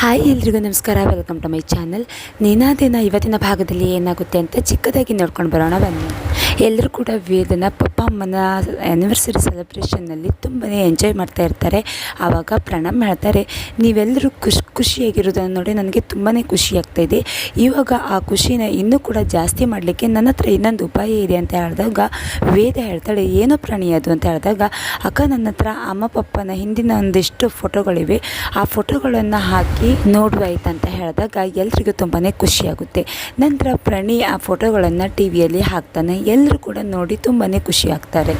Hi ಎಲ್ರಿಗೂ ನಮಸ್ಕಾರ. Welcome to my channel ದಿನ ಇವತ್ತಿನ ಭಾಗದಲ್ಲಿ ಏನಾಗುತ್ತೆ ಅಂತ ಚಿಕ್ಕದಾಗಿ ನೋಡ್ಕೊಂಡು ಬರೋಣ ಬನ್ನಿ. ಎಲ್ಲರೂ ಕೂಡ ವೇದನ ಪಪ್ಪ ಅಮ್ಮನ ಆ್ಯನಿವರ್ಸರಿ ಸೆಲೆಬ್ರೇಷನ್ನಲ್ಲಿ ತುಂಬಾ ಎಂಜಾಯ್ ಮಾಡ್ತಾ ಇರ್ತಾರೆ. ಆವಾಗ ಪ್ರಣಮ್ ಹೇಳ್ತಾರೆ. ನೀವೆಲ್ಲರೂ ಖುಷಿ, ಖುಷಿಯಾಗಿರೋದನ್ನು ನೋಡಿ ನನಗೆ ತುಂಬಾ ಖುಷಿ ಇದೆ. ಇವಾಗ ಆ ಖುಷಿನ ಇನ್ನೂ ಕೂಡ ಜಾಸ್ತಿ ಮಾಡಲಿಕ್ಕೆ ನನ್ನ ಹತ್ರ ಇನ್ನೊಂದು ಉಪಾಯ ಇದೆ ಅಂತ ಹೇಳಿದಾಗ, ವೇದ ಹೇಳ್ತಾಳೆ, ಏನೋ ಪ್ರಾಣಿ ಅದು? ಅಂತ ಹೇಳಿದಾಗ, ಅಕ್ಕ, ನನ್ನ ಹತ್ರ ಅಮ್ಮ, ಪಪ್ಪನ ಹಿಂದಿನ ಒಂದಿಷ್ಟು ಫೋಟೋಗಳಿವೆ. ಆ ಫೋಟೋಗಳನ್ನು ಹಾಕಿ ನೋಡುವ ಅಂತ ಹೇಳಿದಾಗ ಎಲ್ರಿಗೂ ತುಂಬಾ ಖುಷಿಯಾಗುತ್ತೆ ನಂತರ ಪ್ರಣಿ ಆ ಫೋಟೋಗಳನ್ನು ಟಿ ವಿಯಲ್ಲಿ ಹಾಕ್ತಾನೆ. ಎಲ್ಲರೂ ಕೂಡ ನೋಡಿ ತುಂಬಾ ಖುಷಿ ಆಗ್ತಾರೆ.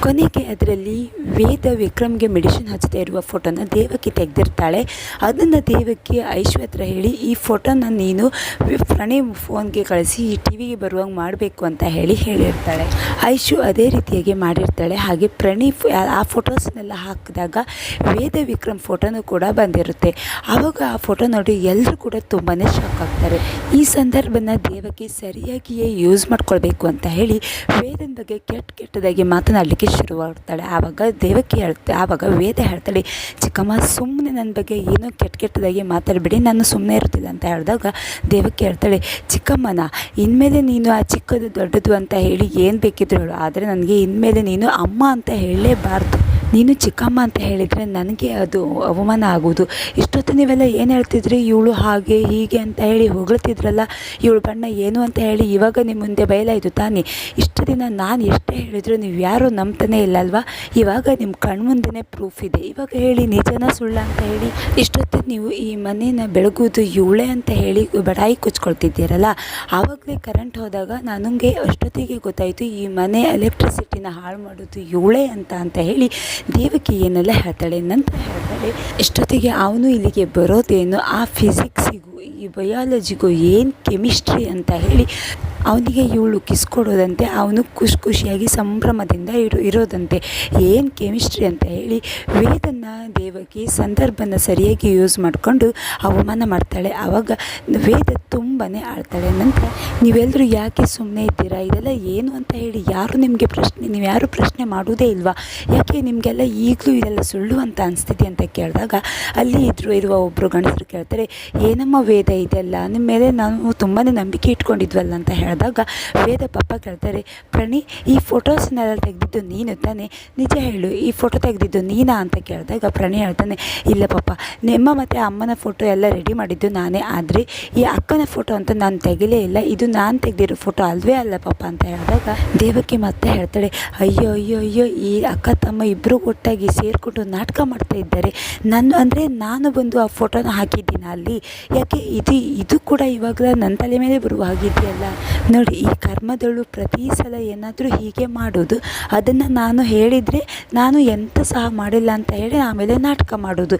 ಕೊನೆಗೆ ಅದರಲ್ಲಿ ವೇದ ವಿಕ್ರಮ್ಗೆ ಮೆಡಿಸಿನ್ ಹಚ್ಚದೇ ಇರುವ ಫೋಟೋನ ದೇವಕ್ಕೆ ತೆಗೆದಿರ್ತಾಳೆ. ಅದನ್ನು ದೇವಕ್ಕೆ ಐಶ್ವ ಹತ್ರ ಹೇಳಿ, ಈ ಫೋಟೋನ ನೀನು ವಿ- ಫೋನ್ಗೆ ಕಳಿಸಿ, ಈ ಟಿ ವಿಗೆ ಬರುವಾಗ ಮಾಡಬೇಕು ಅಂತ ಹೇಳಿ ಹೇಳಿರ್ತಾಳೆ. ಐಶು ಅದೇ ರೀತಿಯಾಗಿ ಮಾಡಿರ್ತಾಳೆ. ಹಾಗೆ ಪ್ರಣಿ ಆ ಫೋಟೋಸ್ನೆಲ್ಲ ಹಾಕಿದಾಗ ವೇದ ವಿಕ್ರಮ್ ಫೋಟೋನೂ ಕೂಡ ಬಂದಿರುತ್ತೆ. ಆವಾಗ ಆ ಫೋಟೋ ನೋಡಿ ಎಲ್ಲರೂ ಕೂಡ ತುಂಬಾ ಶಾಕ್ ಆಗ್ತಾರೆ. ಈ ಸಂದರ್ಭನ ದೇವಕ್ಕೆ ಸರಿಯಾಗಿಯೇ ಯೂಸ್ ಮಾಡ್ಕೊಳ್ಬೇಕು ಅಂತ ಹೇಳಿ ವೇದನ ಬಗ್ಗೆ ಕೆಟ್ಟ ಕೆಟ್ಟದಾಗಿ ಮಾತನಾಡಲಿಕ್ಕೆ ಶುರುವಾಗ್ತಾಳೆ. ಆವಾಗ ದೇವಕಿ ಹೇಳ್ತಾ ಆವಾಗ ವೇದ ಹೇಳ್ತಾಳೆ, ಚಿಕ್ಕಮ್ಮ ಸುಮ್ಮನೆ ನನ್ನ ಬಗ್ಗೆ ಏನೋ ಕೆಟ್ಟ ಕೆಟ್ಟದಾಗಿ ಮಾತಾಡಬೇಡಿ, ನಾನು ಸುಮ್ಮನೆ ಇರ್ತಿದ್ದೆ ಅಂತ ಹೇಳಿದಾಗ ದೇವಕ್ಕೆ ಹೇಳ್ತಾಳೆ ಚಿಕ್ಕಮ್ಮನ ಇನ್ಮೇಲೆ ನೀನು ಆ ಚಿಕ್ಕದು ದೊಡ್ಡದು ಅಂತ ಹೇಳಿ ಏನು ಬೇಕಿದ್ರು ಹೇಳು, ಆದರೆ ನನಗೆ ಇನ್ಮೇಲೆ ನೀನು ಅಮ್ಮ ಅಂತ ಹೇಳಲೇಬಾರ್ದು. ನೀನು ಚಿಕ್ಕಮ್ಮ ಅಂತ ಹೇಳಿದರೆ ನನಗೆ ಅದು ಅವಮಾನ ಆಗೋದು ಇಷ್ಟೊತ್ತು ನೀವೆಲ್ಲ ಏನು ಹೇಳ್ತಿದ್ರಿ? ಇವಳು ಹಾಗೆ, ಹೀಗೆ ಅಂತ ಹೇಳಿ ಹೊಗಳ್ತಿದ್ರಲ್ಲ, ಇವಳು ಬಣ್ಣ ಏನು ಅಂತ ಹೇಳಿ ಇವಾಗ ನಿಮ್ಮ ಮುಂದೆ ಬಯಲಾಯಿತು ತಾನೇ. ಇಷ್ಟು ದಿನ ನಾನು ಎಷ್ಟೇ ಹೇಳಿದ್ರು ನೀವು ಯಾರೂ ನಂಬ್ತಾನೆ ಇಲ್ಲ ಅಲ್ವಾ ಇವಾಗ ನಿಮ್ಮ ಕಣ್ಮುಂದೆನೇ ಪ್ರೂಫ್ ಇದೆ. ಇವಾಗ ಹೇಳಿ ನಿಜನ ಸುಳ್ಳ ಅಂತ ಹೇಳಿ ಇಷ್ಟೊತ್ತು ನೀವು ಈ ಮನೇನ ಬೆಳಗುವುದು ಇವಳೆ ಅಂತ ಹೇಳಿ ಬಡಾಯಿ ಕುಚ್ಕೊಳ್ತಿದ್ದೀರಲ್ಲ? ಆವಾಗಲೇ ಕರೆಂಟ್ ಹೋದಾಗ ನನಗೆ ಅಷ್ಟೊತ್ತಿಗೆ ಗೊತ್ತಾಯಿತು ಈ ಮನೆ ಎಲೆಕ್ಟ್ರಿಸಿಟಿನ ಹಾಳು ಮಾಡೋದು ಇವಳೆ ಅಂತ ಅಂತ ಹೇಳಿ ದೇವಕಿ ಏನೆಲ್ಲ ಹೇಳ್ತಾಳೆ, ನಂತರ ಹೇಳ್ತಾಳೆ ಎಷ್ಟೊತ್ತಿಗೆ ಅವನು ಇಲ್ಲಿಗೆ ಬರೋದೇನು? ಆ ಫಿಸಿಕ್ಸಿಗೂ ಈ ಬಯಾಲಜಿಗೂ ಏನು ಕೆಮಿಸ್ಟ್ರಿ ಅಂತ ಹೇಳಿ ಅವನಿಗೆ ಇವಳು ಕಿಸ್ ಕೊಡೋದಂತೆ, ಅವನು ಖುಷಿ ಖುಷಿಯಾಗಿ ಸಂಭ್ರಮದಿಂದ ಇರು, ಇರೋದಂತೆ. ಏನು ಕೆಮಿಸ್ಟ್ರಿ ಅಂತ ಹೇಳಿ ವೇದನ್ನ ದೇವಕಿ ಸಂದರ್ಭನ ಸರಿಯಾಗಿ ಯೂಸ್ ಮಾಡಿಕೊಂಡು ಅವಮಾನ ಮಾಡ್ತಾಳೆ. ಆವಾಗ ವೇದ ತುಂಬಾ ಆಳ್ತಾಳೆ. ನಂತರ ನೀವೆಲ್ಲರೂ ಯಾಕೆ ಸುಮ್ಮನೆ ಇದ್ದೀರಾ? ಇದೆಲ್ಲ ಏನು ಅಂತ ಹೇಳಿ ಯಾರು ನಿಮಗೆ ಪ್ರಶ್ನೆ, ನೀವು ಯಾರು ಪ್ರಶ್ನೆ ಮಾಡೋದೇ ಇಲ್ವಾ? ಯಾಕೆ ನಿಮಗೆಲ್ಲ ಈಗಲೂ ಇದೆಲ್ಲ ಸುಳ್ಳು ಅಂತ ಅನಿಸ್ತಿದೆ ಅಂತ ಕೇಳಿದಾಗ ಅಲ್ಲಿ ಇದ್ರು, ಇರುವ ಒಬ್ಬರು ಗಂಡಸರು ಕೇಳ್ತಾರೆ, ಏನಮ್ಮ ವೇದ ಇದೆಲ್ಲ? ನಿಮ್ಮ ಮೇಲೆ ನಾವು ತುಂಬಾ ನಂಬಿಕೆ ಇಟ್ಕೊಂಡಿದ್ವಲ್ಲ ಅಂತ ಹೇಳಿದಾಗ ವೇದ ಪಾಪ ಕೇಳ್ತಾರೆ ಪ್ರಣಿ, ಈ ಫೋಟೋಸ್ನೆಲ್ಲ ತೆಗೆದಿದ್ದು ನೀನು ತಾನೆ. ನಿಜ ಹೇಳು, ಈ ಫೋಟೋ ತೆಗೆದಿದ್ದು ನೀನಾ? ಅಂತ ಕೇಳಿದಾಗ ಪ್ರಣಿ ಹೇಳ್ತಾನೆ, ಇಲ್ಲ ಪಾಪ, ನಿಮ್ಮ ಮತ್ತು ಅಮ್ಮನ ಫೋಟೋ ಎಲ್ಲ ರೆಡಿ ಮಾಡಿದ್ದು ನಾನೇ. ಆದರೆ ಈ ಅಕ್ಕನ ಫೋಟೋ ಅಂತ ನಾನು ತೆಗಿಲೇ ಇಲ್ಲ. ಇದು ನಾನು ತೆಗೆದಿರೋ ಫೋಟೋ ಅಲ್ವೇ ಅಲ್ಲ ಪಾಪ ಅಂತ ಹೇಳಿದಾಗ ದೇವಕ್ಕೆ ಮತ್ತೆ ಹೇಳ್ತಾಳೆ, ಅಯ್ಯೋ ಅಯ್ಯೋ ಅಯ್ಯೋ, ಈ ಅಕ್ಕ ತಮ್ಮ ಇಬ್ಬರು ಒಟ್ಟಾಗಿ ಸೇರಿಕೊಂಡು ನಾಟಕ ಮಾಡ್ತಾ ಇದ್ದಾರೆ. ನಾನು, ಅಂದರೆ ನಾನು ಬಂದು ಆ ಫೋಟೋನ ಹಾಕಿದ್ದೀನಿ ಅಲ್ಲಿ? ಯಾಕೆ ಇದು ಇದು ಕೂಡ ಇವಾಗ ನನ್ನ ತಲೆ ಮೇಲೆ ಬರುವ ಹಾಗಿದೆಯಲ್ಲ? ನೋಡಿ, ಈ ಕರ್ಮದಳು ಪ್ರತಿ ಸಲ ಏನಾದರೂ ಹೀಗೆ ಮಾಡೋದು ಅದನ್ನು ನಾನು ಹೇಳಿದರೆ ನಾನು ಎಂಥ ಸಹ ಮಾಡಿಲ್ಲ ಅಂತ ಹೇಳಿ ಆಮೇಲೆ ನಾಟಕ ಮಾಡೋದು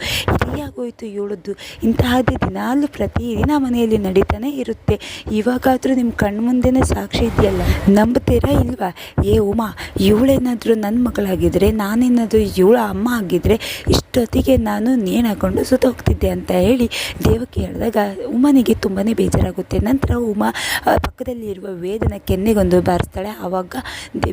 ಇದೇ ಆಗೋಯ್ತು ಇವಳದ್ದು. ಇಂತಹದ್ದೇ ದಿನಾಲು ಪ್ರತಿದಿನ ಮನೆಯಲ್ಲಿ ನಡೀತಾನೆ ಇರುತ್ತೆ. ಇವಾಗಾದರೂ ನಿಮ್ಮ ಕಣ್ಮುಂದೆನೇ ಸಾಕ್ಷಿ ಇದೆಯಲ್ಲ? ನಂಬ್ತೀರಾ ಇಲ್ವಾ? ಏ ಉಮಾ, ಇವಳೇನಾದರೂ ನನ್ನ ಮಗಳಾಗಿದ್ದರೆ ನಾನೇನಾದರೂ ಇವಳ ಅಮ್ಮ ಆಗಿದ್ದರೆ ಇಷ್ಟೊತ್ತಿಗೆ ನಾನು ನೇಣಾಕೊಂಡು ಸುತ್ತೋಗ್ತಿದ್ದೆ ಅಂತ ಹೇಳಿ ದೇವಕ್ಕೆ ಹೇಳಿದಾಗ ಉಮನಿಗೆ ತುಂಬಾ ಬೇಜಾರಾಗುತ್ತೆ. ನಂತರ ಉಮಾ ಪಕ್ಕದಲ್ಲಿರುವ ವೇದನ ಕೆನ್ನೆಗೊಂದು ಬಾರಿಸ್ತಾಳೆ. ಆವಾಗ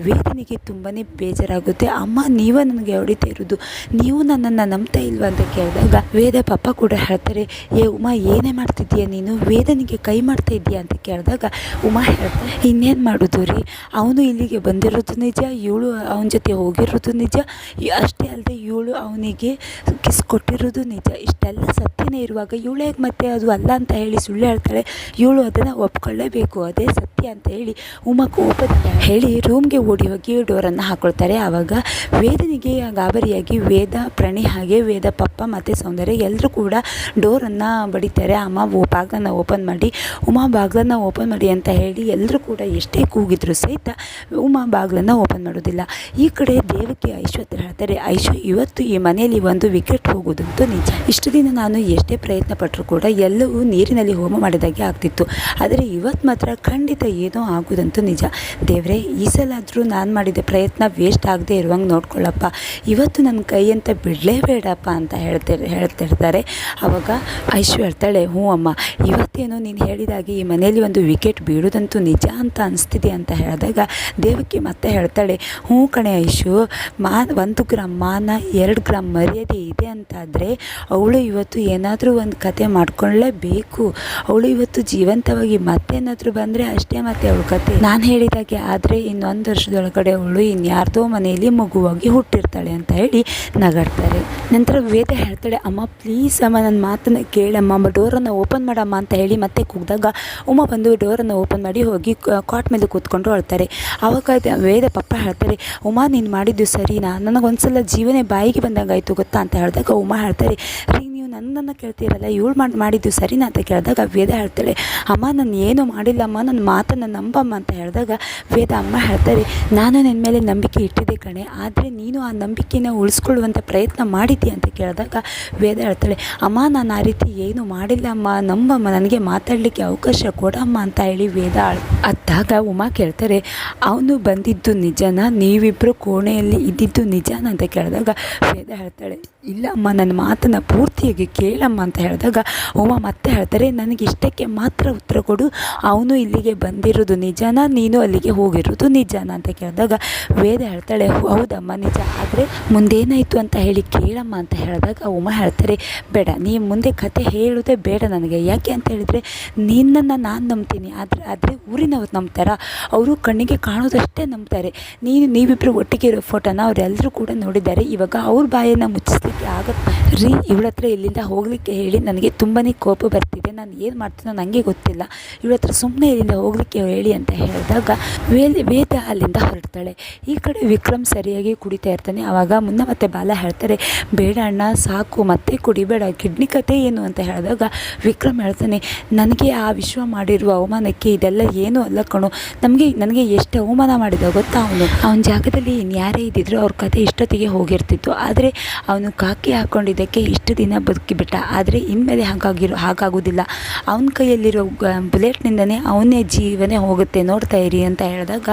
ವೇದನಿಗೆ ತುಂಬಾ ಬೇಜಾರಾಗುತ್ತೆ. ಅಮ್ಮ, ನೀವೇ ನನಗೆ ಹೊಡಿತಾ ಇರೋದು. ನೀವು ನನ್ನನ್ನು ನಂಬ್ತಾ ಇಲ್ವಾ ಅಂತ ಕೇಳಿದಾಗ ವೇದ ಪಪ್ಪ ಕೂಡ ಹೇಳ್ತಾರೆ, ಏ ಉಮಾ, ಏನೇ ಮಾಡ್ತಿದ್ದೀಯ ನೀನು? ವೇದನಿಗೆ ಕೈ ಮಾಡ್ತಾ ಇದ್ದೀಯಾ? ಅಂತ ಕೇಳಿದಾಗ ಉಮಾ ಹೇಳ್ತಾ, ಇನ್ನೇನು ಮಾಡೋದು ರೀ? ಅವನು ಇಲ್ಲಿಗೆ ಬಂದಿರೋದು ನಿಜ, ಇವಳು ಅವನ ಜೊತೆ ಹೋಗಿರೋದು ನಿಜ ಅಷ್ಟೇ ಅಲ್ಲದೆ ಇವಳು ಅವನಿಗೆ ಕಿಸ್ ಕೊಟ್ಟಿರೋದು ನಿಜ. ಇಷ್ಟೆಲ್ಲ ಸತ್ಯನೇ ಇರುವಾಗ ಇವಳು ಹೇಗೆ ಮತ್ತೆ ಅದು ಅಲ್ಲ ಅಂತ ಹೇಳಿ ಸುಳ್ಳು ಹೇಳ್ತಾಳೆ, ಇವಳು ಅದನ್ನು ಒಪ್ಕೊಳ್ಳೇಬೇಕು, ಅದೇ ಸತ್ಯ ಅಂತ ಹೇಳಿ ಉಮಾ ಕೋಪ ಹೇಳಿ ರೂಮ್ಗೆ ಓಡಿ ಹೋಗಿ ಡೋರನ್ನು ಹಾಕೊಳ್ತಾರೆ. ಆವಾಗ ವೇದನಿಗೆ ಗಾಬರಿಯಾಗಿ ವೇದ, ಪ್ರಣಿ ಹಾಗೆ ವೇದ ಪಪ್ಪ ಮತ್ತು ಸೌಂದರ್ಯ ಎಲ್ಲರೂ ಕೂಡ ಡೋರನ್ನು ಬಡಿತಾರೆ. ಅಮ್ಮ ಓ ಬಾಗ್ಲನ್ನು ಓಪನ್ ಮಾಡಿ, ಉಮಾ ಬಾಗ್ಲನ್ನು ಓಪನ್ ಮಾಡಿ ಅಂತ ಹೇಳಿ ಎಲ್ಲರೂ ಕೂಡ ಎಷ್ಟೇ ಕೂಗಿದ್ರು ಸಹಿತ ಉಮಾ ಬಾಗ್ಲನ್ನು ಓಪನ್ ಮಾಡೋದಿಲ್ಲ. ಈ ಕಡೆ ದೇವಕ್ಕೆ ಐಶ್ವರ್ಯ ಹೇಳ್ತಾರೆ, ಐಶು, ಇವತ್ತು ಈ ಮನೆಯಲ್ಲಿ ಒಂದು ವಿಕೆಟ್ ಹೋಗೋದಂತೂ ನಿಜ. ಇಷ್ಟು ದಿನ ನಾನು ಎಷ್ಟೇ ಪ್ರಯತ್ನ ಪಟ್ಟರು ಕೂಡ ಎಲ್ಲವೂ ನೀರಿನಲ್ಲಿ ಹೋಮ ಮಾಡಿದಾಗೆ ಆಗ್ತಿತ್ತು. ಆದರೆ ಇವತ್ತು ಮಾತ್ರ ಖಂಡಿತ ಏನೋ ಆಗೋದಂತೂ ನಿಜ. ದೇವರೇ, ಈ ಸಲ ಆದರೂ ನಾನು ಮಾಡಿದ ಪ್ರಯತ್ನ ವೇಸ್ಟ್ ಆಗದೆ ಇರುವಂಗೆ ನೋಡ್ಕೊಳ್ಳಪ್ಪ ಇವತ್ತು ನನ್ನ ಕೈ ಅಂತ ಬಿಡಲೇಬೇಡಪ್ಪ ಅಂತ ಹೇಳ್ತಾರೆ ಹೇಳ್ತಾರೆ. ಹೇಳ್ತಿರ್ತಾರೆ ಆವಾಗ ಐಶು ಹೇಳ್ತಾಳೆ, ಹ್ಞೂ ಅಮ್ಮ, ಇವತ್ತೇನೋ ನೀನು ಹೇಳಿದಾಗೆ ಈ ಮನೆಯಲ್ಲಿ ಒಂದು ವಿಕೆಟ್ ಬೀಳೋದಂತೂ ನಿಜ ಅಂತ ಅನಿಸ್ತಿದೆ ಅಂತ ಹೇಳಿದಾಗ ದೇವಕಿ ಮತ್ತೆ ಹೇಳ್ತಾಳೆ, ಹ್ಞೂ ಕಣೆ ಐಶು, ಮಾ ಒಂದು ಗ್ರಾಮ್ ಮಾನ, ಎರಡು ಗ್ರಾಮ್ ಮರ್ಯಾದೆ ಇದೆ ಅಂತಾದರೆ ಅವಳು ಇವತ್ತು ಏನಾದರೂ ಒಂದು ಕತೆ ಮಾಡ್ಕೊಳ್ಳೇಬೇಕು. ಅವಳು ಇವತ್ತು ಜೀವಂತವಾಗಿ ಮತ್ತೇನಾದರೂ ಬಂದರೆ ಅಷ್ಟೇ ಮತ್ತೆ ಅವಳು ಕತೆ. ನಾನು ಹೇಳಿದಾಗೆ ಆದರೆ ಇನ್ನೊಂದು ವರ್ಷದೊಳಗಡೆ ಅವಳು ಇನ್ಯಾರ್ದೋ ಮನೆಯಲ್ಲಿ ಮಗುವಾಗಿ ಹುಟ್ಟಿರ್ತಾಳೆ ಅಂತ ಹೇಳಿ ನಗಾಡ್ತಾರೆ. ನಂತರ ವೇದ ಹೇಳ್ತಾಳೆ, ಅಮ್ಮ ಪ್ಲೀಸ್ ಅಮ್ಮ ನನ್ನ ಮಾತನ್ನು ಕೇಳಮ್ಮ. ಡೋರನ್ನು ಓಪನ್ ಮಾಡಮ್ಮ ಅಂತ ಹೇಳಿ ಮತ್ತೆ ಕೂಗಿದಾಗ ಉಮ್ಮ ಬಂದು ಡೋರನ್ನು ಓಪನ್ ಮಾಡಿ ಹೋಗಿ ಕಾಟ್ ಮೇಲೆ ಕೂತ್ಕೊಂಡು ಅಳ್ತಾರೆ. ಆವಾಗ ವೇದ ಪಪ್ಪ ಹೇಳ್ತಾರೆ ಉಮ್ಮ ನೀನು ಮಾಡಿದ್ದು ಸರಿನಾ? ನನಗೊಂದ್ಸಲ ಜೀವನೇ ಬಾಯಿಗೆ ಬಂದಂಗಾಯಿತು, ಗೊತ್ತಾ? ಅಂತ ಹೇಳಿದಾಗ ಉಮ್ಮ ಹೇಳ್ತಾರೆ, ರೀ ನನ್ನನ್ನು ಕೇಳ್ತೀರಲ್ಲ, ಇವಳು ಮಾಡಿ, ಮಾಡಿದ್ದು ಸರಿನಾ ಅಂತ ಕೇಳಿದಾಗ ವೇದ ಹೇಳ್ತಾಳೆ, ಅಮ್ಮ, ನಾನು ಏನು ಮಾಡಿಲ್ಲಮ್ಮ ನನ್ನ ಮಾತನ್ನು ನಂಬಮ್ಮ ಅಂತ ಹೇಳಿದಾಗ ವೇದ ಅಮ್ಮ ಹೇಳ್ತಾರೆ, ನಾನು ನಿನ್ನ ಮೇಲೆ ನಂಬಿಕೆ ಇಟ್ಟಿದ್ದೆ ಕಣೆ, ಆದರೆ ನೀನು ಆ ನಂಬಿಕೆನ ಉಳಿಸ್ಕೊಳ್ಳುವಂಥ ಪ್ರಯತ್ನ ಮಾಡಿದ್ದಿ ಅಂತ ಕೇಳಿದಾಗ ವೇದ ಹೇಳ್ತಾಳೆ, ಅಮ್ಮ, ನಾನು ಆ ರೀತಿ ಏನು ಮಾಡಿಲ್ಲಮ್ಮ, ನಂಬಮ್ಮ, ನನಗೆ ಮಾತಾಡಲಿಕ್ಕೆ ಅವಕಾಶ ಕೊಡಮ್ಮ ಅಂತ ಹೇಳಿ ವೇದ ಅತ್ತಾಗ ಉಮಾ ಕೇಳ್ತಾರೆ, ಅವನು ಬಂದಿದ್ದು ನಿಜನಾ? ನೀವಿಬ್ಬರು ಕೋಣೆಯಲ್ಲಿ ಇದ್ದಿದ್ದು ನಿಜಾನ? ಅಂತ ಕೇಳಿದಾಗ ವೇದ ಹೇಳ್ತಾಳೆ ಇಲ್ಲ ಅಮ್ಮ ನನ್ನ ಮಾತನ್ನು ಪೂರ್ತಿಯಾಗಿ ಕೇಳಮ್ಮ ಅಂತ ಹೇಳಿದಾಗ ಉಮಾ ಮತ್ತೆ ಹೇಳ್ತಾರೆ, ನನಗೆ ಇಷ್ಟಕ್ಕೆ ಮಾತ್ರ ಉತ್ತರ ಕೊಡು. ಅವನು ಇಲ್ಲಿಗೆ ಬಂದಿರೋದು ನಿಜಾನ, ನೀನು ಅಲ್ಲಿಗೆ ಹೋಗಿರೋದು ನಿಜಾನ ಅಂತ ಕೇಳಿದಾಗ, ವೇದ ಹೇಳ್ತಾಳೆ ಹೌದಮ್ಮ, ನಿಜ. ಆದರೆ ಮುಂದೇನಾಯಿತು ಅಂತ ಹೇಳಿ ಕೇಳಮ್ಮ ಅಂತ ಹೇಳಿದಾಗ ಉಮಾ ಹೇಳ್ತಾರೆ, ಬೇಡ, ನೀ ಮುಂದೆ ಕತೆ ಹೇಳೋದೇ ಬೇಡ ನನಗೆ. ಯಾಕೆ ಅಂತ ಹೇಳಿದರೆ, ನಿನ್ನನ್ನು ನಾನು ನಂಬ್ತೀನಿ. ಆದರೆ ಆದರೆ ಊರಿನವ್ರು ನಂಬ್ತಾರ? ಅವರು ಕಣ್ಣಿಗೆ ಕಾಣೋದಷ್ಟೇ ನಂಬ್ತಾರೆ. ನೀನು ನೀವಿಬ್ಬರು ಒಟ್ಟಿಗೆ ಇರೋ ಫೋಟೋನ ಅವರೆಲ್ಲರೂ ಕೂಡ ನೋಡಿದ್ದಾರೆ. ಇವಾಗ ಅವ್ರ ಬಾಯನ್ನು ಮುಚ್ಚಿಸ್ಲಿಕ್ಕೆ ಆಗುತ್ತೆ. ರೀ, ಇವಳ ಹತ್ರ ಇಲ್ಲಿಂದ ಹೋಗಲಿಕ್ಕೆ ಹೇಳಿ ನನಗೆ ತುಂಬಾ ಕೋಪ ಬರ್ತಿದೆ. ನಾನು ಏನು ಮಾಡ್ತೀನೋ ನನಗೆ ಗೊತ್ತಿಲ್ಲ. ಇವಳ ಹತ್ರ ಸುಮ್ಮನೆ ಇಲ್ಲಿಂದ ಹೋಗಲಿಕ್ಕೆ ಹೇಳಿ ಅಂತ ಹೇಳಿದಾಗ ವೇದ ವೇದ ಅಲ್ಲಿಂದ ಹೊರಡ್ತಾಳೆ. ಈ ಕಡೆ ವಿಕ್ರಮ್ ಸರಿಯಾಗಿ ಕುಡಿತಾ ಇರ್ತಾನೆ. ಆವಾಗ ಮುನ್ನ ಮತ್ತೆ ಬಾಲ ಹೇಳ್ತಾರೆ, ಬೇಡ ಅಣ್ಣ, ಸಾಕು, ಮತ್ತೆ ಕುಡಿಬೇಡ. ಕಿಡ್ನಿ ಕತೆ ಏನು? ಅಂತ ಹೇಳಿದಾಗ ವಿಕ್ರಮ್ ಹೇಳ್ತಾನೆ, ನನಗೆ ಆ ವಿಶ್ವ ಮಾಡಿರುವ ಅವಮಾನಕ್ಕೆ ಇದೆಲ್ಲ ಏನೂ ಅಲ್ಲ ಕಣೋ. ನಮಗೆ ನನಗೆ ಎಷ್ಟು ಅವಮಾನ ಮಾಡಿದ ಗೊತ್ತಾ ಅವನು? ಅವನ ಜಾಗದಲ್ಲಿ ಇನ್ಯಾರೇ ಇದ್ದಿದ್ರು ಅವ್ರ ಕತೆ ಇಷ್ಟೊತ್ತಿಗೆ ಹೋಗಿರ್ತಿತ್ತು. ಆದರೆ ಅವನು ಕಾಕಿ ಹಾಕ್ಕೊಂಡಿದ್ದಕ್ಕೆ ಇಷ್ಟು ದಿನ ಬದುಕಿಬಿಟ್ಟ ಆದರೆ ಇನ್ಮೇಲೆ ಹಾಗಾಗಿರೋ ಹಾಗಾಗೋದಿಲ್ಲ ಅವನ ಕೈಯಲ್ಲಿರೋ ಬುಲೆಟ್ನಿಂದನೇ ಅವನೇ ಜೀವನೇ ಹೋಗುತ್ತೆ ನೋಡ್ತಾ ಇರಿ ಅಂತ ಹೇಳಿದಾಗ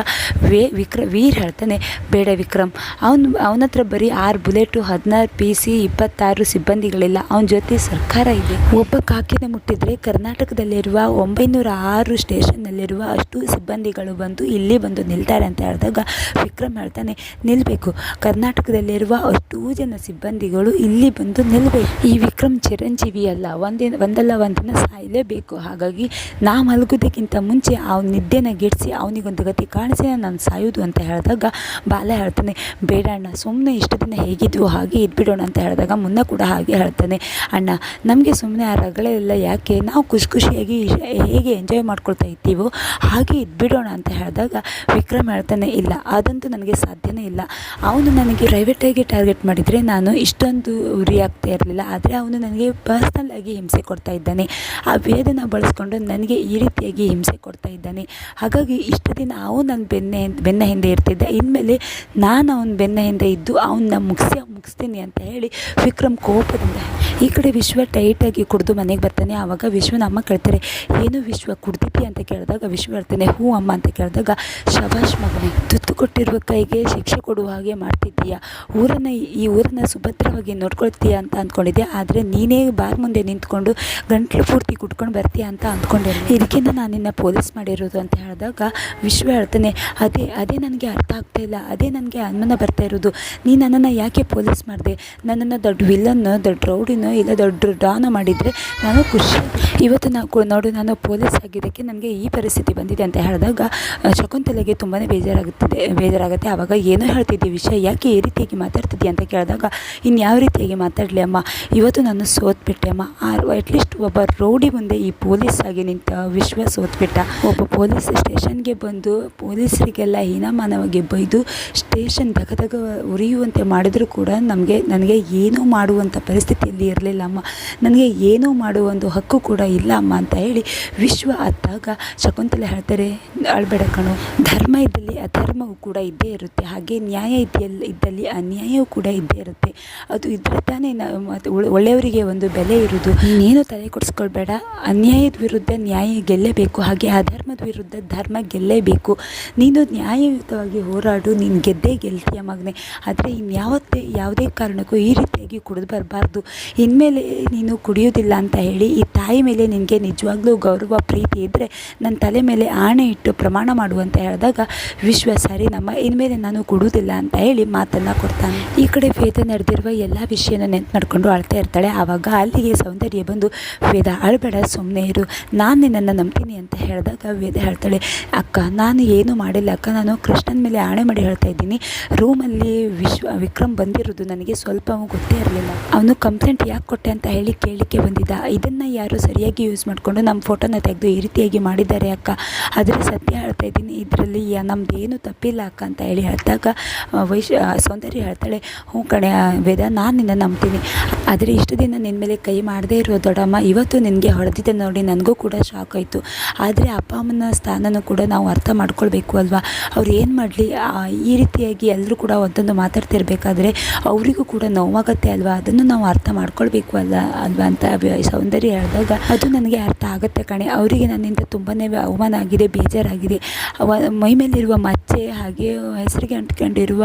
ವೇ ವಿಕ್ರ, ವೀರ್ ಹೇಳ್ತಾನೆ, ಬೇಡ ವಿಕ್ರಮ್. ಅವನು, ಅವನ ಹತ್ರ ಬರೀ ಆರು ಬುಲೆಟು, ಹದಿನಾರು ಪಿ ಸಿ, ಇಪ್ಪತ್ತಾರು ಸಿಬ್ಬಂದಿಗಳಿಲ್ಲ. ಅವನ ಜೊತೆ ಸರ್ಕಾರ ಇದೆ. ಒಬ್ಬ ಕಾಕಿನ ಮುಟ್ಟಿದರೆ ಕರ್ನಾಟಕದಲ್ಲಿರುವ ಒಂಬೈನೂರ ಆರು ಸ್ಟೇಷನ್ನಲ್ಲಿರುವ ಅಷ್ಟು ಸಿಬ್ಬಂದಿಗಳು ಬಂದು ಇಲ್ಲಿ ಬಂದು ನಿಲ್ತಾರೆ ಅಂತ ಹೇಳಿದಾಗ ವಿಕ್ರಮ್ ಹೇಳ್ತಾನೆ ನಿಲ್ಲಬೇಕು ಕರ್ನಾಟಕದಲ್ಲಿರುವ ಅಷ್ಟೂ ಜನ ಸಿಬ್ಬಂದಿಗಳು ಇಲ್ಲಿ ಬಂದು ನಿಲ್ಲಬೇಕು ಈ ವಿಕ್ರಮ್ ಚಿರಂಜೀವಿ ಅಲ್ಲ, ಒಂದಿನ, ಒಂದಲ್ಲ ಒಂದಿನ ಸಾಯಲೇಬೇಕು. ಹಾಗಾಗಿ ನಾ ಮಲಗೋದಕ್ಕಿಂತ ಮುಂಚೆ ಅವ್ನ ನಿದ್ದೆನ ಗೆಡಿಸಿ ಅವನಿಗೊಂದು ಗತಿ ಕಾಣಿಸಿ ನಾನು ಸಾಯೋದು ಅಂತ ಹೇಳಿದಾಗ ಬಾಲ ಹೇಳ್ತಾನೆ, ಬೇಡ ಅಣ್ಣ ಸುಮ್ಮನೆ ಇಷ್ಟು ದಿನ ಹೇಗಿದ್ವು ಹಾಗೆ ಇದ್ಬಿಡೋಣ ಅಂತ ಹೇಳಿದಾಗ ಮುನ್ನ ಕೂಡ ಹಾಗೆ ಹೇಳ್ತಾನೆ. ಅಣ್ಣ, ನಮಗೆ ಸುಮ್ಮನೆ ಆ ರಗಳೆಲ್ಲ ಯಾಕೆ? ನಾವು ಖುಷಿ ಖುಷಿಯಾಗಿ ಹೇಗೆ ಎಂಜಾಯ್ ಮಾಡ್ಕೊಳ್ತಾ ಇದ್ದೀವೋ ಹಾಗೆ ಇದ್ಬಿಡೋಣ ಅಂತ ಹೇಳಿದಾಗ ವಿಕ್ರಮ್ ಹೇಳ್ತಾನೆ, ಇಲ್ಲ, ಅದಂತೂ ನನಗೆ ಸಾಧ್ಯನೇ ಇಲ್ಲ. ಅವನು ನನಗೆ ಪ್ರೈವೇಟಾಗಿ ಟಾರ್ಗೆಟ್ ಮಾಡಿದರೆ ನಾನು ಇಷ್ಟೊಂದು ಉರಿ ಉರಿಯಾಗ್ತಾ ಇರಲಿಲ್ಲ, ಆದರೆ ಅವನು ನನಗೆ ಪರ್ಸ್ನಲ್ ಆಗಿ ಹಿಂಸೆ ಕೊಡ್ತಾ ಇದ್ದಾನೆ. ಆ ವೇದನ ಬಳಸ್ಕೊಂಡು ನನಗೆ ಈ ರೀತಿಯಾಗಿ ಹಿಂಸೆ ಕೊಡ್ತಾ ಇದ್ದಾನೆ. ಹಾಗಾಗಿ ಇಷ್ಟು ದಿನ ಅವನು ನನ್ನ ಬೆನ್ನೆ, ಬೆನ್ನ ಹಿಂದೆ ಇರ್ತಿದ್ದ. ಇನ್ಮೇಲೆ ನಾನು ಅವನ ಬೆನ್ನ ಹಿಂದೆ ಇದ್ದು ಅವನ್ನ ಮುಗಿಸಿ, ಮುಗಿಸ್ತೀನಿ ಅಂತ ಹೇಳಿ ವಿಕ್ರಮ್ ಕೋಪದಿಂದ ಈ ಕಡೆ ವಿಶ್ವ ಟೈಟಾಗಿ ಕುಡಿದು ಮನೆಗೆ ಬರ್ತಾನೆ. ಆವಾಗ ವಿಶ್ವನ ಅಮ್ಮ ಕೇಳ್ತಾರೆ, ಏನು ವಿಶ್ವ ಕುಡ್ದಿದ್ದಿ ಅಂತ ಕೇಳಿದಾಗ ವಿಶ್ವ ಹೇಳ್ತಾನೆ, ಹ್ಞೂ ಅಮ್ಮ, ಅಂತ ಕೇಳಿದಾಗ, ಶಬಾಷ್ ಮಗನೇ ತುತ್ತು ಕೊಟ್ಟಿರುವ ಕೈಗೆ ಶಿಕ್ಷೆ ಕೊಡುವ ಹಾಗೆ ಮಾಡ್ತಿದ್ದೀಯಾ? ಊರನ್ನು ಈ ಊರನ್ನು ಸುಭದ್ರವಾಗಿ ನೋಡ್ಕೊಳ್ತೀಯ ಅಂತ ಅಂದ್ಕೊಂಡಿದ್ದೆ. ಆದರೆ ನೀನೇ ಬಾರ್ ಮುಂದೆ ನಿಂತ್ಕೊಂಡು ಗಂಟ್ಲು ಪೂರ್ತಿ ಕುಟ್ಕೊಂಡು ಬರ್ತೀಯ ಅಂತ ಅಂದ್ಕೊಂಡೆ. ಇದಕ್ಕಿಂತ ನಾನು ನಿನ್ನ ಪೊಲೀಸ್ ಮಾಡಿರೋದು ಅಂತ ಹೇಳಿದಾಗ ವಿಶ್ವ ಹೇಳ್ತಾನೆ, ಅದೇ ಅದೇ ನನಗೆ ಅರ್ಥ ಆಗ್ತಾ ಇಲ್ಲ. ಅದೇ ನನಗೆ ಅನುಮಾನ ಬರ್ತಾ ಇರೋದು. ನೀ ನನ್ನನ್ನು ಯಾಕೆ ಪೊಲೀಸ್ ಮಾಡಿದೆ? ನನ್ನನ್ನು ದೊಡ್ಡ ವಿಲನ್ನು ದೊಡ್ಡ ರೌಡಿನೋ ಇಲ್ಲ ದೊಡ್ಡ ಡಾನ ಮಾಡಿದರೆ ನಾನು ಖುಷಿ. ಇವತ್ತು ನಾವು ನೋಡು, ನಾನು ಪೊಲೀಸ್ ಆಗಿದ್ದಕ್ಕೆ ನನಗೆ ಈ ಪರಿಸ್ಥಿತಿ ಬಂದಿದೆ ಅಂತ ಹೇಳಿದಾಗ ಶಕುಂತಲೆಗೆ ತುಂಬಾ ಬೇಜಾರಾಗುತ್ತದೆ, ಬೇಜಾರಾಗುತ್ತೆ. ಆವಾಗ ಏನೋ ಹೇಳ್ತಿದ್ದೆ, ವಿಷಯ ಯಾಕೆ ಈ ರೀತಿಯಾಗಿ ಮಾತಾಡ್ತಿದ್ದೆ ಅಂತ ಕೇಳಿದಾಗ ಇನ್ನು ಯಾವ ರೀತಿಯಾಗಿ ಮಾತಾಡಲಿ ಅಮ್ಮ? ಇವತ್ತು ನಾನು ಸೋತ್ಬಿಟ್ಟೆ ಅಮ್ಮ. ಅಟ್ಲೀಸ್ಟ್ ಒಬ್ಬ ರೌಡಿ ಮುಂದೆ ಈ ಪೊಲೀಸ್ ಆಗಿ ನಿಂತ ವಿಶ್ವ ಸೋತ್ಬಿಟ್ಟ ಒಬ್ಬ ಪೊಲೀಸ್ ಸ್ಟೇಷನ್ಗೆ ಬಂದು ಪೊಲೀಸರಿಗೆಲ್ಲ ಹೀನಮಾನವಾಗಿ ಬೈದು ಸ್ಟೇಷನ್ ದಗದಗ ದಗ ಉರಿಯುವಂತೆ ಮಾಡಿದರೂ ಕೂಡ ನಮಗೆ, ನನಗೆ ಏನೂ ಮಾಡುವಂಥ ಪರಿಸ್ಥಿತಿಯಲ್ಲಿ ಇರಲಿಲ್ಲ ಅಮ್ಮ. ನನಗೆ ಏನೂ ಮಾಡುವ ಒಂದು ಹಕ್ಕು ಕೂಡ ಇಲ್ಲ ಅಮ್ಮ ಅಂತ ಹೇಳಿ ವಿಶ್ವ ಅತ್ತಾಗ ಶಕುಂತಲೆ ಹೇಳ್ತಾರೆ ಅಳ್ಬೇಡ ಕಣು. ಧರ್ಮ ಇದ್ದಲ್ಲಿ ಅಧರ್ಮವೂ ಕೂಡ ಇದ್ದೇ ಇರುತ್ತೆ. ಹಾಗೆ ನ್ಯಾಯ ಇದೆಯಲ್ಲ ಇದ್ದಲ್ಲಿ ಅನ್ಯಾಯವೂ ಕೂಡ ಇದ್ದೇ ಇರುತ್ತೆ. ಅದು ಇದ್ರೆ ತಾನೇ ಮತ್ತು ಒಳ್ಳೆಯವರಿಗೆ ಒಂದು ಬೆಲೆ ಇರೋದು ನೀನು ತಲೆ ಕೊಡಿಸ್ಕೊಳ್ಬೇಡ. ಅನ್ಯಾಯದ ವಿರುದ್ಧ ನ್ಯಾಯ ಗೆಲ್ಲೇಬೇಕು. ಹಾಗೆ ಅಧರ್ಮದ ವಿರುದ್ಧ ಧರ್ಮ ಗೆಲ್ಲೇಬೇಕು. ನೀನು ನ್ಯಾಯಯುತವಾಗಿ ಹೋರಾಡು. ನೀನು ಗೆದ್ದೇ ಗೆಲ್ತೀಯ ಮಗನೇ. ಆದರೆ ಇನ್ಯಾವತ್ತೇ ಯಾವುದೇ ಕಾರಣಕ್ಕೂ ಈ ರೀತಿಯಾಗಿ ಕುಡಿದು ಬರಬಾರ್ದು. ಇನ್ಮೇಲೆ ನೀನು ಕುಡಿಯೋದಿಲ್ಲ ಅಂತ ಹೇಳಿ ಈ ತಾಯಿ ಮೇಲೆ ನಿನಗೆ ನಿಜವಾಗ್ಲೂ ಗೌರವ, ಪ್ರೀತಿ ಇದ್ದರೆ ನನ್ನ ತಲೆ ಮೇಲೆ ಆಣೆ ಇಟ್ಟು ಪ್ರಮಾಣ ಮಾಡು ಅಂತ ಹೇಳಿದಾಗ ವಿಶ್ವ ಸರಿ ನಮ್ಮ ಇನ್ಮೇಲೆ ನಾನು ಕೊಡುವುದಿಲ್ಲ ಅಂತ ಹೇಳಿ ಮಾತನ್ನು ಕೊಡ್ತಾನೆ. ಈ ಕಡೆ ವೇದ ನಡೆದಿರುವ ಎಲ್ಲ ವಿಷಯನ ನೆನ್ಪು ಮಾಡಿಕೊಂಡು ಅಳ್ತಾ ಇರ್ತಾಳೆ. ಆವಾಗ ಅಲ್ಲಿಗೆ ಸೌಂದರ್ಯ ಬಂದು, ವೇದ ಅಳಬೇಡ ಸುಮ್ಮನೆ ಇರು. ನಾನು ನಿನ್ನನ್ನು ನಂಬ್ತೀನಿ ಅಂತ ಹೇಳಿದಾಗ ವೇದ ಹೇಳ್ತಾಳೆ, ಅಕ್ಕ, ನಾನು ಏನು ಮಾಡಿಲ್ಲ. ಅಕ್ಕ, ನಾನು ಕೃಷ್ಣನ ಮೇಲೆ ಆಣೆ ಮಾಡಿ ಹೇಳ್ತಾ ಇದ್ದೀನಿ. ರೂಮಲ್ಲಿ ವಿಶ್ವ, ವಿಕ್ರಮ್ ಬಂದಿರೋದು ನನಗೆ ಸ್ವಲ್ಪ ಗೊತ್ತೇ ಇರಲಿಲ್ಲ. ಅವನು ಕಂಪ್ಲೇಂಟ್ ಯಾಕೆ ಕೊಟ್ಟೆ ಅಂತ ಹೇಳಿ ಕೇಳಲಿಕ್ಕೆ ಬಂದಿದ್ದ. ಇದನ್ನು ಯಾರು ಸರಿಯಾಗಿ ಯೂಸ್ ಮಾಡಿಕೊಂಡು ನಮ್ಮ ಫೋಟೋನ ತೆಗೆದು ಈ ರೀತಿಯಾಗಿ ಮಾಡಿದ್ದಾರೆ ಅಕ್ಕ. ಆದರೆ ಸತ್ಯ ಹೇಳ್ತಾ ಇದ್ದೀನಿ. ಇದರಲ್ಲಿ ನಮ್ದು ಏನು ತಪ್ಪಿಲ್ಲ ಅಕ್ಕ ಅಂತ ಹೇಳಿ ಹೇಳಿದಾಗ ವೈಶ್ ಸೌಂದರ್ಯ ಹೇಳ್ತಾಳೆ, ಹ್ಞೂ ಕಣೆ ವೇದ ನಾನು ನಿನ್ನ ನಂಬ್ತೀನಿ. ಆದರೆ ಇಷ್ಟು ದಿನ ನಿನ್ನ ಮೇಲೆ ಕೈ ಮಾಡದೇ ಇರೋ ದೊಡ್ಡಮ್ಮ ಇವತ್ತು ನಿನಗೆ ಹೊಡೆದಿದ್ದೆ ನೋಡಿ, ನನಗೂ ಕೂಡ ಶಾಕ್ ಆಯಿತು. ಆದರೆ ಅಪ್ಪ ಅಮ್ಮನ ಸ್ಥಾನನೂ ಕೂಡ ನಾವು ಅರ್ಥ ಮಾಡ್ಕೊಳ್ಬೇಕು ಅಲ್ವಾ? ಅವ್ರು ಏನು ಮಾಡಲಿ? ಈ ರೀತಿಯಾಗಿ ಎಲ್ಲರೂ ಕೂಡ ಒಂದೊಂದು ಮಾತಾಡ್ತಿರ್ಬೇಕಾದ್ರೆ ಅವರಿಗೂ ಕೂಡ ನೋವಾಗತ್ತೆ ಅಲ್ವಾ? ಅದನ್ನು ನಾವು ಅರ್ಥ ಮಾಡ್ಕೊಳ್ಬೇಕು ಅಲ್ಲ ಅಲ್ವಾ ಅಂತ ಸೌಂದರ್ಯ ಹೇಳಿದಾಗ ಅದು ನನಗೆ ಅರ್ಥ ಆಗುತ್ತೆ ಕಣೆ. ಅವರಿಗೆ ನನ್ನಿಂದ ತುಂಬಾ ಅವಮಾನ ಆಗಿದೆ, ಬೇಜಾರಾಗಿದೆ. ಮೈ ಮೇಲಿರುವ ಮಚ್ಚೆ ಹಾಗೆ ಹೆಸರಿಗೆ ಅಂಟ್ಕೊಂಡಿರುವ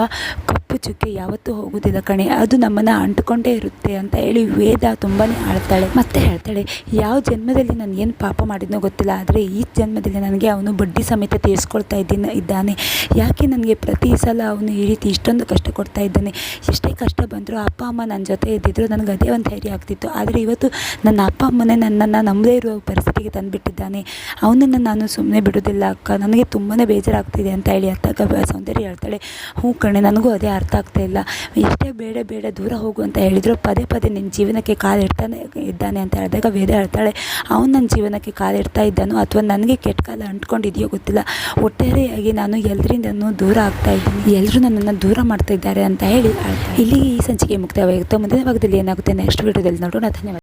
ಕಪ್ಪು ಚುಕ್ಕೆ ಯಾವತ್ತೂ ಹೋಗೋದಿಲ್ಲ ಕಣೆ. ಅದು ನಮ್ಮನ್ನು ಅಂಟ್ಕೊಂಡೇ ಇರುತ್ತೆ ಅಂತ ಹೇಳಿ ವೇದ ತುಂಬಾ ಆಳ್ತಾಳೆ. ಮತ್ತೆ ಹೇಳ್ತಾಳೆ, ಯಾವ ಜನ್ಮದಲ್ಲಿ ನಾನು ಏನು ಪಾಪ ಮಾಡಿದ್ನೋ ಗೊತ್ತಿಲ್ಲ, ಆದರೆ ಈ ಜನ್ಮದಲ್ಲಿ ನನಗೆ ಅವನು ಬಡ್ಡಿ ಸಮೇತ ತೀರಿಸ್ಕೊಳ್ತಾ ಇದ್ದೀನಿ, ಇದ್ದಾನೆ. ಯಾಕೆ ನನಗೆ ಪ್ರತಿ ಸಲ ಅವನು ಈ ರೀತಿ ಇಷ್ಟೊಂದು ಕಷ್ಟ ಕೊಡ್ತಾ ಇದ್ದಾನೆ? ಎಷ್ಟೇ ಕಷ್ಟ ಬಂದರೂ ಅಪ್ಪ, ಅಮ್ಮ ನನ್ನ ಜೊತೆ ಇದ್ದಿದ್ರು ನನಗೆ ಅದೇ ಒಂದು ಧೈರ್ಯ ಆಗ್ತಿತ್ತು. ಆದರೆ ಇವತ್ತು ನನ್ನ ಅಪ್ಪ, ಅಮ್ಮನೇ ನನ್ನನ್ನು ನಂಬದೇ ಇರುವ ಪರಿಸ್ಥಿತಿಗೆ ತಂದುಬಿಟ್ಟಿದ್ದಾನೆ. ಅವನನ್ನು ನಾನು ಸುಮ್ಮನೆ ಬಿಡೋದಿಲ್ಲ, ಅಕ್ಕ. ನನಗೆ ತುಂಬಾ ಬೇಜಾರಾಗ್ತಿದೆ ಅಂತ ಹೇಳಿ ಅತ್ತಾಗ ಸೌಂದರ್ಯ ಹೇಳ್ತಾಳೆ. ಹ್ಞೂ ಕಣೆ, ನನಗೂ ಅದೇ ಅರ್ಥ ಆಗ್ತಾ ಇಲ್ಲ. ಎಷ್ಟೇ ಬೇಡ ಬೇಡ ದೂರ ಹೋಗು ಅಂತ ಹೇಳಿದ್ರು, ಪದೇ ಪದೇ ನಿನ್ನ ಜೀವನಕ್ಕೆ ಕಾಲಿಡ್ತಾನೆ ಇದ್ದಾನೆ ಅಂತ ಹೇಳಿದಾಗ ವೇದ ಹೇಳ್ತಾಳೆ, ಅವನು ನನ್ನ ಜೀವನಕ್ಕೆ ಕಾಲಿಡ್ತಾ ಇದ್ದಾನೋ ಅಥವಾ ನನಗೆ ಕೆಟ್ಟ ಕಾಲ ಅಂಟ್ಕೊಂಡಿದೆಯೋ ಗೊತ್ತಿಲ್ಲ. ಒಟ್ಟಾರೆಯಾಗಿ ನಾನು ಎಲ್ಲರಿಂದನೂ ದೂರ ಆಗ್ತಾ ಇದ್ದೀನಿ. ಎಲ್ಲರೂ ನನ್ನನ್ನು ದೂರ ಮಾಡ್ತಾ ಇದ್ದಾರೆ ಅಂತ ಹೇಳಿ. ಇಲ್ಲಿಗೆ ಈ ಸಂಚಿಕೆ ಮುಕ್ತಾಯವಾಗುತ್ತೆ. ಮುಂದಿನ ಭಾಗದಲ್ಲಿ ಏನಾಗುತ್ತೆ? ನೆಕ್ಸ್ಟ್ ವಿಡಿಯೋದಲ್ಲಿ ನೋಡೋಣ. ಧನ್ಯವಾದ.